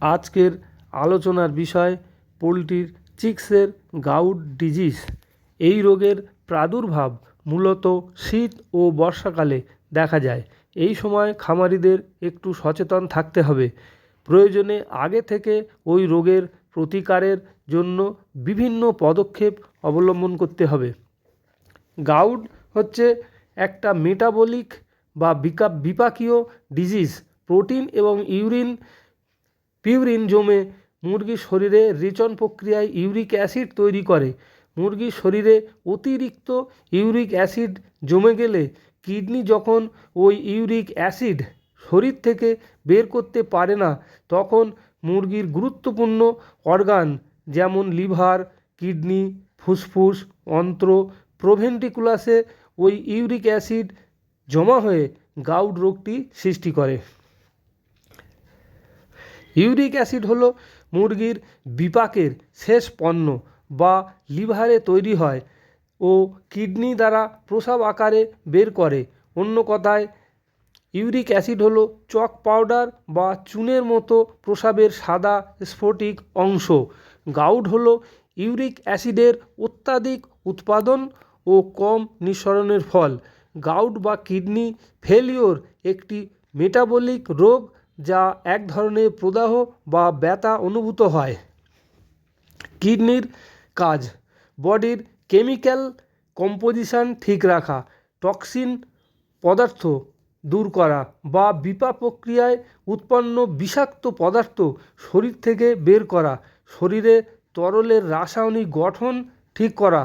আজকের আলোচনার বিষয় পোলট্রির চিক্সের গাউট ডিজিজ। এই রোগের প্রাদুর্ভাব মূলত শীত ও বর্ষাকালে দেখা যায়। এই সময় খামারিদের একটু সচেতন থাকতে হবে। প্রয়োজনে আগে থেকে ওই রোগের প্রতিকারের জন্য বিভিন্ন পদক্ষেপ অবলম্বন করতে হবে। গাউট হচ্ছে একটা মেটাবলিক বা বিকা, বিপাকীয় ডিজিজ প্রোটিন এবং ইউরিন পিউরিন জমে মুরগির শরীরে রেচন প্রক্রিয়ায় ইউরিক অ্যাসিড তৈরি করে। মুরগির শরীরে অতিরিক্ত ইউরিক অ্যাসিড জমে গেলে কিডনি যখন ওই ইউরিক অ্যাসিড শরীর থেকে বের করতে পারে না, তখন মুরগির গুরুত্বপূর্ণ অর্গান যেমন লিভার, কিডনি, ফুসফুস, অন্ত্র, প্রোভেন্টিকুলাসে ওই ইউরিক অ্যাসিড জমা হয়ে গাউড রোগটি সৃষ্টি করে। ইউরিক অ্যাসিড হলো মুরগির বিপাকের শেষ পণ্য বা লিভারে তৈরি হয় ও কিডনি দ্বারা প্রসাব আকারে বের করে। অন্য কথায়, ইউরিক অ্যাসিড হলো চক পাউডার বা চুনের মতো প্রসাবের সাদা স্ফটিক অংশ। গাউড হলো ইউরিক অ্যাসিডের অত্যাধিক উৎপাদন ও কম নিঃসরণের ফল। গাউট বা কিডনি ফেলিওর একটি মেটাবলিক রোগ যা এক ধরনের প্রদাহ বা ব্যথা অনুভূত হয়। কিডনির কাজ, বডির কেমিক্যাল কম্পোজিশন ঠিক রাখা, টক্সিন পদার্থ দূর করা বা বিপা প্রক্রিয়ায় উৎপন্ন বিষাক্ত পদার্থ শরীর থেকে বের করা, শরীরে তরলের রাসায়নিক গঠন ঠিক করা,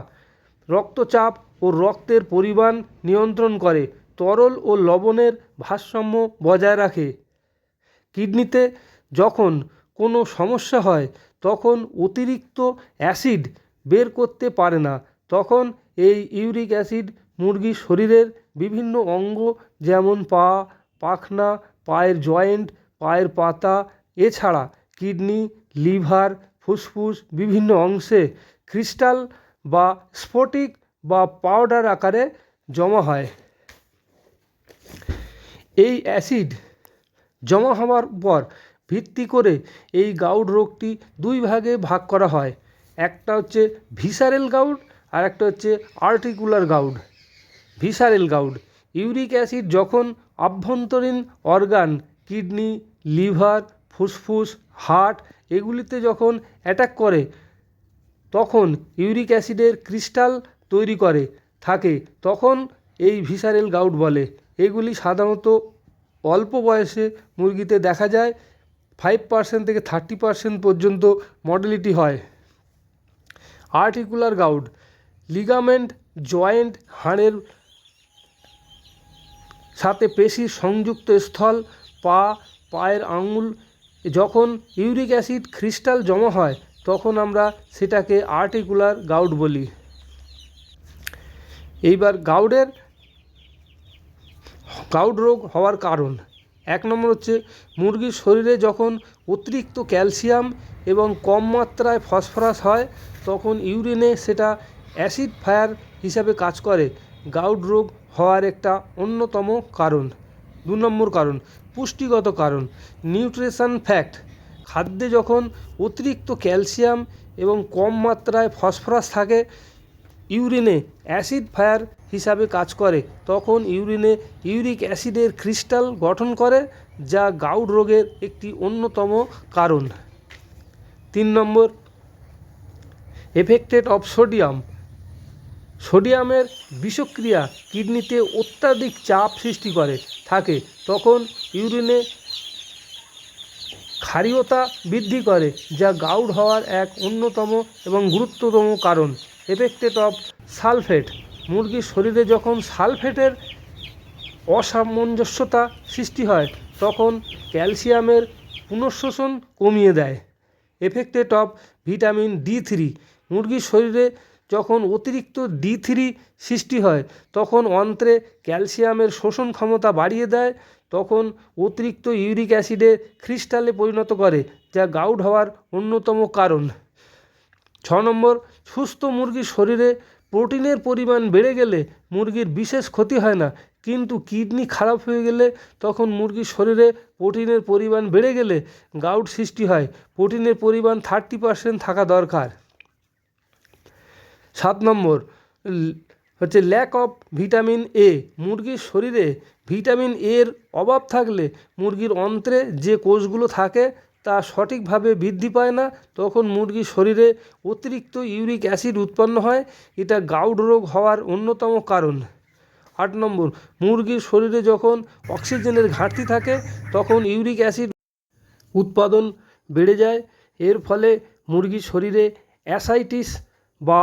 রক্তচাপ ও রক্তের পরিমাণ নিয়ন্ত্রণ করে, তরল ও লবণের ভারসাম্য বজায় রাখে। কিডনিতে যখন কোনো সমস্যা হয়, তখন অতিরিক্ত অ্যাসিড বের করতে পারে না। তখন এই ইউরিক অ্যাসিড মুরগির শরীরের বিভিন্ন অঙ্গ যেমন পা, পাখনা, পায়ের জয়েন্ট, পায়ের পাতা, এছাড়া কিডনি, লিভার, ফুসফুস, বিভিন্ন অংশে ক্রিস্টাল বা স্ফটিক বা পাউডার আকারে জমা হয়। এই অ্যাসিড জমা হওয়ার পর ভিত্তি করে এই গাউড রোগটি দুই ভাগে ভাগ করা হয়। একটা হচ্ছে ভিসারেল গাউড আর একটা হচ্ছে articular gout. Visceral gout, uric acid যখন আভ্যন্তরীণ অর্গান, কিডনি, লিভার, ফুসফুস, হার্ট এগুলিতে যখন অ্যাটাক করে, তখন ইউরিক অ্যাসিডের ক্রিস্টাল তৈরি করে, থাকে। তখন এই ভিসারেল গাউট বলে। এগুলি সাধারণত অল্প বয়সে মুরগিতে দেখা যায় ফাইভ পার্সেন্ট থেকে থার্টি পার্সেন্ট পর্যন্ত মর্টালিটি হয়। আর্টিকুলার গাউড লিগামেন্ট জয়েন্ট হাড়ের সাথে পেশির সংযুক্ত স্থল, পা, পায়ের আঙুল, যখন ইউরিক অ্যাসিড ক্রিস্টাল জমা হয়, তখন আমরা সেটাকে আর্টিকুলার গাউড বলি। এইবার গাউডের গাউট রোগ হওয়ার কারণ। এক নম্বর হচ্ছে মুরগির শরীরে যখন অতিরিক্ত ক্যালসিয়াম এবং কম মাত্রায় ফসফরাস হয়, তখন ইউরিনে সেটা অ্যাসিড ফায়ার হিসাবে কাজ করে। গাউট রোগ হওয়ার একটা অন্যতম কারণ। দু নম্বর কারণ, পুষ্টিগত কারণ, নিউট্রিশন ফ্যাক্ট। খাদ্যে যখন অতিরিক্ত ক্যালসিয়াম এবং কম মাত্রায় ফসফরাস থাকে ইউরিনে অ্যাসিড ফায়ার হিসাবে কাজ করে। তখন ইউরিনে ইউরিক অ্যাসিডের ক্রিস্টাল গঠন করে, যা গাউড রোগের একটি অন্যতম কারণ। তিন নম্বর, এফেক্টেড অফ সোডিয়াম। সোডিয়ামের বিষক্রিয়া কিডনিতে অত্যাধিক চাপ সৃষ্টি করে, থাকে। তখন ইউরিনে ক্ষারীয়তা বৃদ্ধি করে, যা গাউড হওয়ার এক অন্যতম এবং গুরুত্বতম কারণ। এফেক্টেড অফ সালফেট মুরগির শরীরে যখন সালফেটের অসামঞ্জস্যতা সৃষ্টি হয়, তখন ক্যালসিয়ামের পুনঃশোষণ কমিয়ে দেয়। Affected of vitamin D three মুরগির শরীরে যখন অতিরিক্ত ডি থ্রি সৃষ্টি হয়, তখন অন্ত্রে ক্যালসিয়ামের শোষণ ক্ষমতা বাড়িয়ে দেয়, তখন অতিরিক্ত ইউরিক অ্যাসিডে ক্রিস্টালে পরিণত করে, যা গাউট হওয়ার অন্যতম কারণ। ছ নম্বর, সুস্থ মুরগির শরীরে প্রোটিনের পরিমাণ বেড়ে গেলে মুরগির বিশেষ ক্ষতি হয় না। কিন্তু কিডনি খারাপ হয়ে গেলে তখন মুরগির শরীরে প্রোটিনের পরিমাণ বেড়ে গেলে গাউট সৃষ্টি হয়। প্রোটিনের পরিমাণ থার্টি পার্সেন্ট থাকা দরকার। সাত নম্বর হচ্ছে ল্যাক অফ ভিটামিন এ মুরগির শরীরে ভিটামিন এর অভাব থাকলে মুরগির অন্ত্রে যে কোষগুলো থাকে তা সঠিকভাবে বৃদ্ধি পায় না, তখন মুরগির শরীরে অতিরিক্ত ইউরিক অ্যাসিড উৎপন্ন হয়। এটা গাউড রোগ হওয়ার অন্যতম কারণ। আট নম্বর, মুরগির শরীরে যখন অক্সিজেনের ঘাটতি থাকে, তখন ইউরিক অ্যাসিড উৎপাদন বেড়ে যায়। এর ফলে মুরগির শরীরে অ্যাসাইটিস বা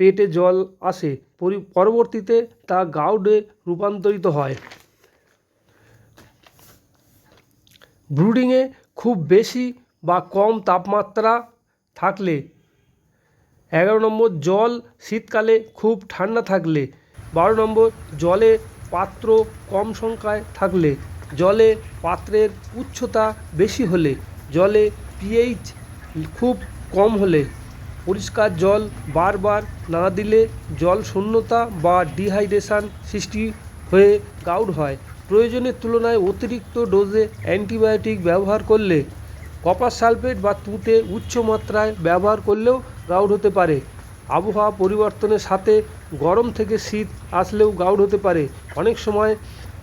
পেটে জল আসে। পরি, পরবর্তীতে তা গাউডে রূপান্তরিত হয়। ব্রুডিংয়ে খুব বেশি বা কম তাপমাত্রা থাকলে। এগারো নম্বর, জল শীতকালে খুব ঠান্ডা থাকলে। বারো নম্বর, জলে পাত্র কম সংখ্যায় থাকলে। জলে পাত্রের উচ্চতা বেশি হলে। জলে পিএইচ খুব কম হলে। পরিষ্কার জল বারবার না দিলে জল শূন্যতা বা ডিহাইড্রেশন সৃষ্টি হয়ে গাউড হয়। প্রয়োজনের তুলনায় অতিরিক্ত ডোজে অ্যান্টিবায়োটিক ব্যবহার করলে কপার সালফেট বা তুঁতে উচ্চ মাত্রায় ব্যবহার করলেও গাউড হতে পারে। আবহাওয়া পরিবর্তনের সাথে গরম থেকে শীত আসলেও গাউড হতে পারে। অনেক সময়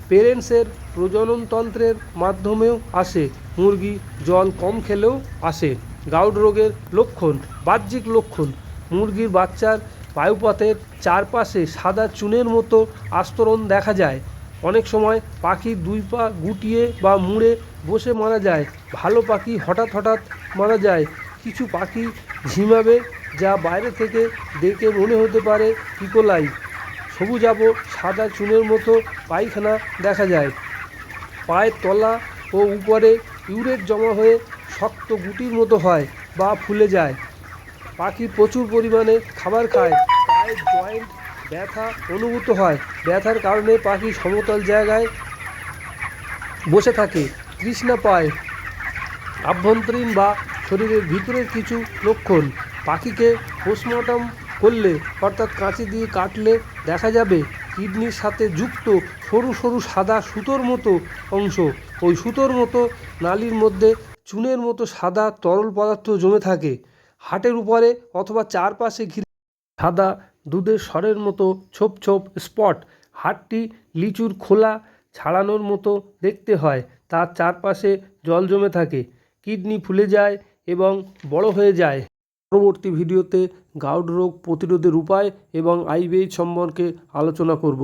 পেরেন্টসের প্রজননতন্ত্রের মাধ্যমেও আসে। মুরগি জল কম খেলেও আসে। গাউড রোগের লক্ষণ, বাহ্যিক লক্ষণ। মুরগির বাচ্চার বায়ুপথের চারপাশে সাদা চুনের মতো আস্তরণ দেখা যায়। অনেক সময় পাখি দুই পা গুটিয়ে বা মুড়ে বসে মারা যায়। ভালো পাখি হঠাৎ হঠাৎ মারা যায়। কিছু পাখি ঝিমাবে যা বাইরে থেকে দেখে মনে হতে পারে ইকোলাই সবুজাব সাদা চুনের মতো পায়খানা দেখা যায়। পায়ের তলা ও উপরে ইউরেট জমা হয়ে শক্ত গুটির মতো হয় বা ফুলে যায়। পাখি প্রচুর পরিমাণে খাবার খায়। পায়ের জয়েন্ট ব্যথা অনুভূত হয়। ব্যথার কারণে পাখি সমতল জায়গায় বসে থাকে, তৃষ্ণা পায়। আভ্যন্তরীণ বা শরীরের ভিতরের কিছু লক্ষণ, পাখিকে পোস্টমর্টম করলে, অর্থাৎ কাঁচি দিয়ে কাটলে দেখা যাবে, কিডনির সাথে যুক্ত সরু সরু সাদা সুতোর মতো অংশ। ওই সুতোর মতো নালীর মধ্যে চুনের মতো সাদা তরল পদার্থ জমে থাকে। হাটের উপরে অথবা চারপাশে ঘিরে সাদা দুধের স্বরের মতো ছোপ ছোপ স্পট। হাটটি লিচুর খোলা ছাড়ানোর মতো দেখতে হয়। তার চারপাশে জল জমে থাকে। কিডনি ফুলে যায় এবং বড় হয়ে যায়। পরবর্তী ভিডিওতে গাউড রোগ প্রতিরোধের উপায় এবং আইবিএইচ সম্পর্কে আলোচনা করব।